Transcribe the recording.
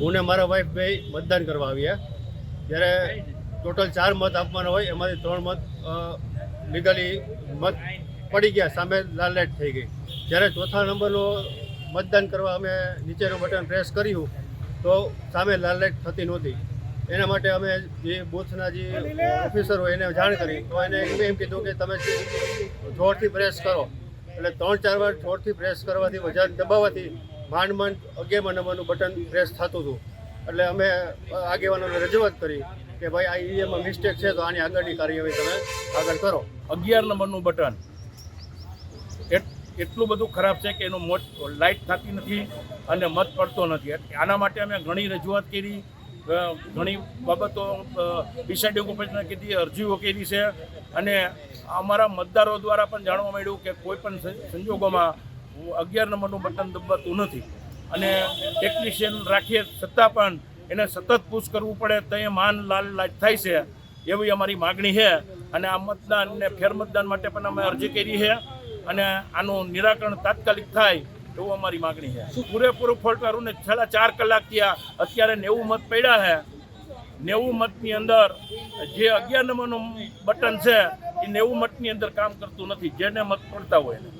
હું ને મારા વાઈફ બે મતદાન કરવા આવ્યા જ્યારે ટોટલ ચાર મત આપવાના હોય, એમાંથી ત્રણ મત લીગલી મત પડી ગયા, સામે લાલ લાઇટ થઈ ગઈ. જ્યારે ચોથા નંબરનો મતદાન કરવા અમે નીચેનું બટન પ્રેસ કર્યું, તો સામે લાલ લાઇટ થતી નહોતી. એના માટે અમે જે બૂથના જે ઓફિસર હોય, એને જાણ કરી. તો એને એમ કીધું કે તમે જોરથી પ્રેસ કરો. એટલે ત્રણ ચાર વાર જોરથી પ્રેસ કરવાથી વધારે દબાવવાથી માંડ માંડ અગિયાર નંબરનું બટન પ્રેસ થતું હતું. એટલે અમે આગેવાનોને રજૂઆત કરી કે ભાઈ, આ ઈવીએમમાં મિસ્ટેક છે, તો આની આગળની કાર્યવાહી તમે આગળ કરો. અગિયાર નંબરનું બટન. એટ- એટલું બધું ખરાબ છે કે એનું મત લાઇટ થતી નથી અને મત પડતો નથી. આના માટે અમે ઘણી રજૂઆત કરી ઘણી બાબતો ડિસાઇડિંગ ઓફિસને કીધી, અરજીઓ કરી છે. અને અમારા મતદારો દ્વારા પણ જાણવા મળ્યું કે કોઈ પણ સંજોગોમાં અગિયાર નંબરનું બટન દબાતું નથી. અને ટેકનિશિયન રાખીએ છતાં પણ એને સતત પૂછ કરવું પડે તો એ માન લાલ લાજ થાય છે. એવી અમારી માગણી છે. અને આ મતદાનને ફેર મતદાન માટે પણ અમે અરજી કરી છે. અને આનું નિરાકરણ તાત્કાલિક થાય એવું અમારી માગણી છે. શું પૂરેપૂરું ને છેલ્લા ચાર કલાક ત્યાં અત્યારે નેવું મત પડ્યા છે. નેવું મતની અંદર જે અગિયાર નંબરનું બટન છે એ નેવું મતની અંદર કામ કરતું નથી. જેને મત પડતા હોય એને.